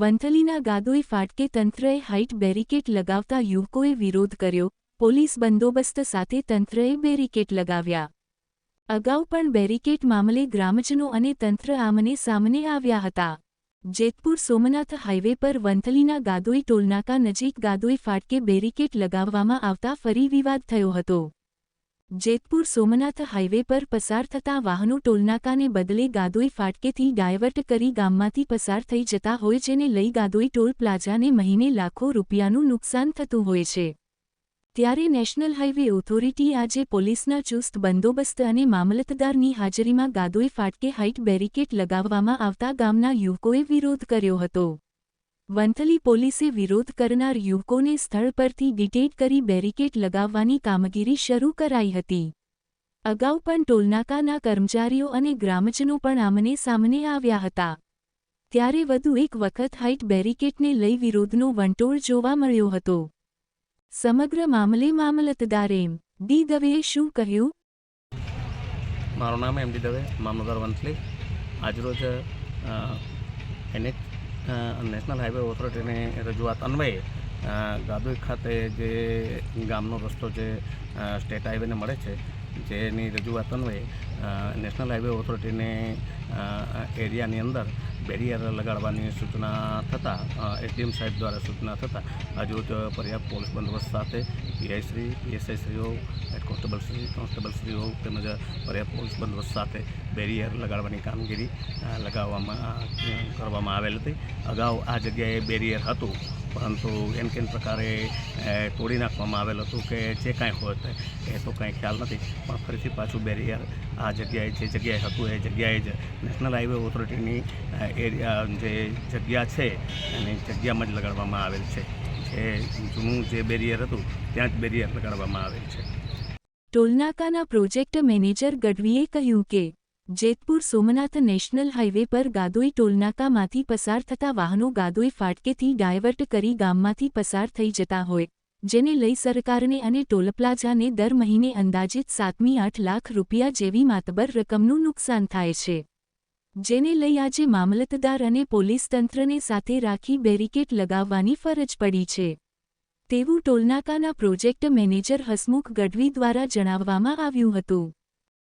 વંથલીના ગાદોઈ ફાટકે તંત્રએ height barricade લગાવતા યુવકોએ વિરોધ કર્યો. પોલીસ બંદોબસ્ત સાથે તંત્રએ બેરિકેટ લગાવ્યા. અગાઉ પણ બેરિકેટ મામલે ગ્રામજનો અને તંત્ર આમને સામને આવ્યા હતા. જેતપુર સોમનાથ હાઇવે પર વંથલીના ગાદોઈ ટોલનાકા નજીક ગાદોઈ ફાટકે બેરિકેટ લગાવવામાં આવતા ફરી વિવાદ થયો હતો. જેતપુર સોમનાથ હાઇવે પર પસાર થતા વાહનો ટોલનાકાને બદલે ગાદોઈ ફાટકેથી ડાયવર્ટ કરી ગામમાંથી પસાર થઈ જતા હોય જેને લઈ ગાદોઈ ટોલ પ્લાઝાને મહિને લાખો રૂપિયાનું નુકસાન થતું હોય છે. ત્યારે નેશનલ હાઇવે ઓથોરિટી આજે પોલીસના ચુસ્ત બંદોબસ્ત અને મામલતદારની હાજરીમાં ગાદોઈ ફાટકે હાઇટ બેરિકેટ લગાવવામાં આવતા ગામના યુવકોએ વિરોધ કર્યો હતો. વંથલી પોલીસે વિરોધ કરનાર યુવકોને સ્થળ પરથી ડિટેટ કરી બેરિકેડ લગાવવાની કામગીરી શરૂ કરાઈ હતી. અગાઉ પણ ટોલનાકાના કર્મચારીઓ અને ગ્રામજનો પણ આમને સામને આવ્યા હતા. ત્યારે વધુ એક વખત હાઇટ બેરિકેટને લઈ વિરોધનો વંટોળ જોવા મળ્યો હતો. સમગ્ર મામલે મામલતદાર એમ. ડી દવેએ શું કહ્યું? મારું નામ એમ ડી દવે, મામલતદાર વંથલી. આજરોજ એનએચ નેશનલ હાઈવે ઓથોરિટીની રજૂઆત અન્વયે ગાદોઈ ખાતે જે ગામનો રસ્તો જે સ્ટેટ હાઈવેને મળે છે જેની રજૂઆત અન્વયે નેશનલ હાઈવે ઓથોરિટીને એરિયાની અંદર બેરિયર લગાડવાની સૂચના થતાં એટીએમ સાહેબ દ્વારા સૂચના થતાં હજુ પર્યાપ્ત પોલીસ બંદોબસ્ત સાથે પીઆઈશ્રી પીએસઆઈશ્રીઓ હેડ કોન્સ્ટેબલશ્રી કોન્સ્ટેબલશ્રીઓ તેમજ પર્યાપ્ત પોલીસ બંદોબસ્ત સાથે બેરિયર લગાડવાની કામગીરી લગાવવામાં કરવામાં આવેલ હતી. અગાઉ આ જગ્યાએ બેરિયર હતું. પરંતુ એમ કેમ પ્રકારે તોડી નાખવામાં આવેલ હતું કે જે કાંઈ હોત એ તો કાંઈ ખ્યાલ નથી. પણ ફરીથી પાછું બેરિયર આ જગ્યાએ, જે જગ્યાએ હતું, એ જગ્યાએ જ નેશનલ હાઈવે ઓથોરિટીની એરિયા, જે જગ્યા છે, એની જગ્યામાં જ લગાડવામાં આવેલ છે. જે જૂનું જે બેરિયર હતું, ત્યાં જ બેરિયર લગાડવામાં આવેલ છે. ટોલનાકાના પ્રોજેક્ટ મેનેજર ગઢવીએ કહ્યું કે જેતપુર સોમનાથ નેશનલ હાઇવે પર ગાદોઈ ટોલનાકામાંથી પસાર થતા વાહનો ગાદોઈ ફાટકેથી ડાયવર્ટ કરી ગામમાંથી પસાર થઈ જતા હોય, જેને લઈ સરકારને અને ટોલપ્લાઝાને દર મહિને અંદાજિત સાતમી આઠ લાખ રૂપિયા જેવી માતબર રકમનું નુકસાન થાય છે. જેને લઈ આજે મામલતદાર અને પોલીસ તંત્રને સાથે રાખી બેરિકેટ લગાવવાની ફરજ પડી છે. તેવું ટોલનાકાના પ્રોજેક્ટ મેનેજર હસમુખ ગઢવી દ્વારા જણાવવામાં આવ્યું હતું.